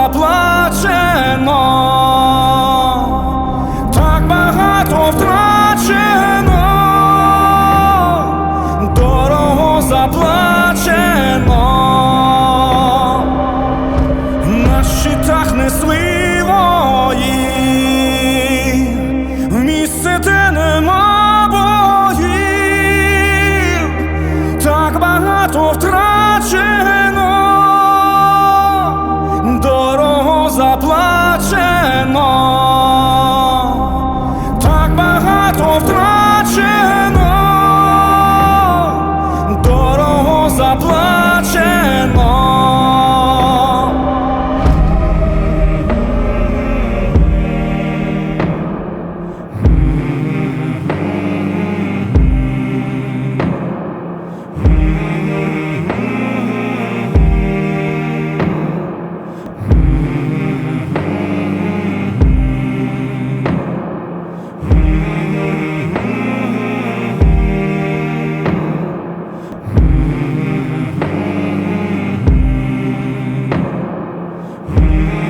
дорого заплачено, так багато втрачено, дорого заплачено. На щитах несли дорого